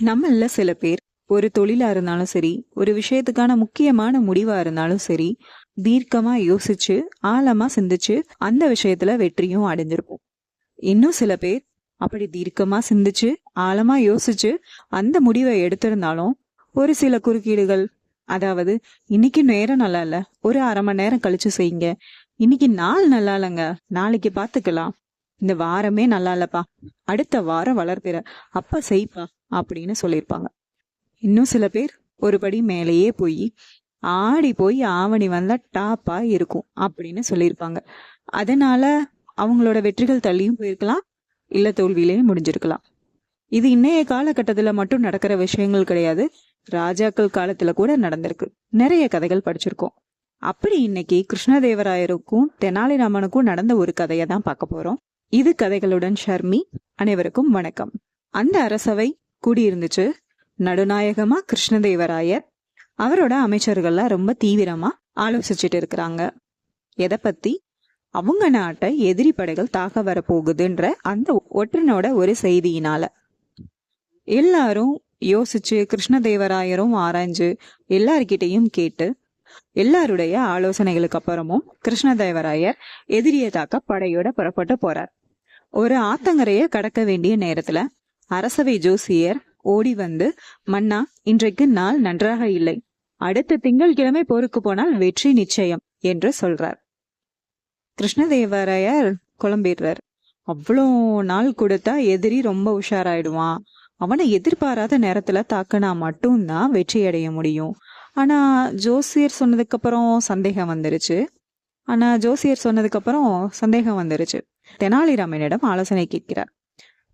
நம்மள சில பேர் ஒரு தொழிலா இருந்தாலும் சரி ஒரு விஷயத்துக்கான முக்கியமான முடிவா இருந்தாலும் சரி தீர்க்கமா யோசிச்சு ஆழமா சிந்திச்சு அந்த விஷயத்துல வெற்றியும் அடைஞ்சிருப்போம். இன்னும் சில பேர் அப்படி தீர்க்கமா சிந்திச்சு ஆழமா யோசிச்சு அந்த முடிவை எடுத்திருந்தாலும் ஒரு சில குறுக்கீடுகள் அதாவது இன்னைக்கு நேரம் நல்லா இல்ல ஒரு அரை மணி நேரம் கழிச்சு செய்யுங்க இன்னைக்கு நாள் நல்லா இல்லைங்க நாளைக்கு பாத்துக்கலாம் இந்த வாரமே நல்லா இல்லப்பா. அடுத்த வாரம் வளர்ப்பிற. அப்ப செய்ப்பா அப்படின்னு சொல்லியிருப்பாங்க. இன்னும் சில பேர் ஒரு படி மேலேயே போய் ஆடி போய் ஆவணி வந்தா டாப்பா இருக்கும் அப்படின்னு சொல்லியிருப்பாங்க. அதனால அவங்களோட வெற்றிகள் தள்ளியும் போயிருக்கலாம் இல்ல தோல்வியிலையும் முடிஞ்சிருக்கலாம். இது இன்னைய காலகட்டத்துல மட்டும் நடக்கிற விஷயங்கள் கிடையாது. ராஜாக்கள் காலத்துல கூட நடந்திருக்கு. நிறைய கதைகள் படிச்சிருக்கோம். அப்படி இன்னைக்கு கிருஷ்ணதேவராயருக்கும் தெனாலிராமனுக்கும் நடந்த ஒரு கதையை தான் பார்க்க போறோம். இது கதைகளுடன் ஷர்மி அனைவருக்கும் வணக்கம். அந்த அரசவை கூடியிருந்துச்சு நடுநாயகமா கிருஷ்ணதேவராயர். அவரோட அமைச்சர்கள்லாம் ரொம்ப தீவிரமா ஆலோசிச்சுட்டு இருக்கிறாங்க. எதை பத்தி? அவங்க நாட்டை எதிரி படைகள் தாக்க வரப்போகுதுன்ற அந்த ஒற்றனோட ஒரு செய்தியினால. எல்லாரும் யோசிச்சு கிருஷ்ணதேவராயரும் ஆராய்ஞ்சு எல்லார்கிட்டையும் கேட்டு எல்லாருடைய ஆலோசனைகளுக்கு அப்புறமும் கிருஷ்ணதேவராயர் எதிரியை தாக்க படையோட புறப்பட்டு போறார். ஒரு ஆத்தங்கரைய கடக்க வேண்டிய நேரத்துல அரசவை ஜோசியர் ஓடி வந்து மன்னா இன்றைக்கு நாள் நன்றாக இல்லை. அடுத்த திங்கள்கிழமை போருக்கு போனால் வெற்றி நிச்சயம் என்று சொல்றார். கிருஷ்ணதேவராயர் குழம்பிடுறார். அவ்வளோ நாள் கொடுத்தா எதிரி ரொம்ப உஷாராயிடுவான். அவனை எதிர்பாராத நேரத்துல தாக்குனா மட்டும்தான் வெற்றி அடைய முடியும். ஆனா ஜோசியர் சொன்னதுக்கு அப்புறம் சந்தேகம் வந்துருச்சு. ஆனா ஜோசியர் சொன்னதுக்கு அப்புறம் சந்தேகம் வந்துருச்சு. தெனாலிராமனிடம் ஆலோசனை கேட்கிறார்.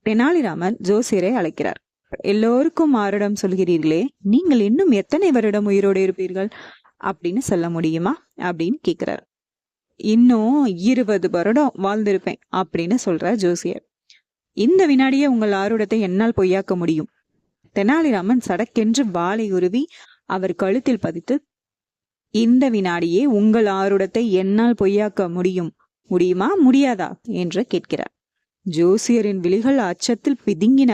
தெனாலிராமன் ஜோசியரை அழைக்கிறார். எல்லோருக்கும் ஆரிடம் சொல்கிறீர்களே நீங்கள் இன்னும் எத்தனை வருடம் உயிரோடு இருப்பீர்கள்? அப்படின்னு சொல்ல முடியுமா? அப்படின்னு கேட்கிறார். இன்னும் இருபது வருடம் வாழ்ந்திருப்பேன் அப்படின்னு சொல்றார் ஜோசியர். இந்த வினாடியே உங்கள் ஆருடத்தை என்னால் பொய்யாக்க முடியும். தெனாலிராமன் சடக்கென்று வாளை உருவி அவர் கழுத்தில் பதித்து இந்த வினாடியே உங்கள் ஆருடத்தை என்னால் பொய்யாக்க முடியும். முடியுமா? முடியாதா? என்று கேட்கிறார். ஜோசியரின் விழிகள் அச்சத்தில் பிதுங்கின.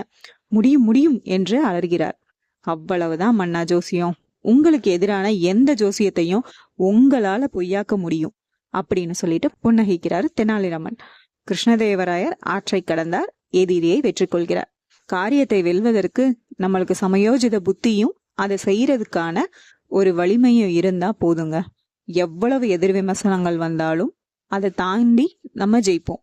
முடியும் முடியும் என்று அலர்கிறார் அவ்வளவுதான் மன்னா ஜோசியம். உங்களுக்கு எதிரான எந்த ஜோசியத்தையும் உங்களால பொய்யாக்க முடியும் அப்படின்னு சொல்லிட்டு புன்னகிக்கிறார் தெனாலிராமன். கிருஷ்ணதேவராயர் ஆற்றை கடந்தார் எதிரியை வெற்றி கொள்கிறார் காரியத்தை வெல்வதற்கு நம்மளுக்கு சமயோஜித புத்தியும் அதை செய்யறதுக்கான ஒரு வலிமையும் இருந்தா போதுங்க. எவ்வளவு எதிர் விமர்சனங்கள் வந்தாலும் அதை தாண்டி நம்ம ஜெயிப்போம்.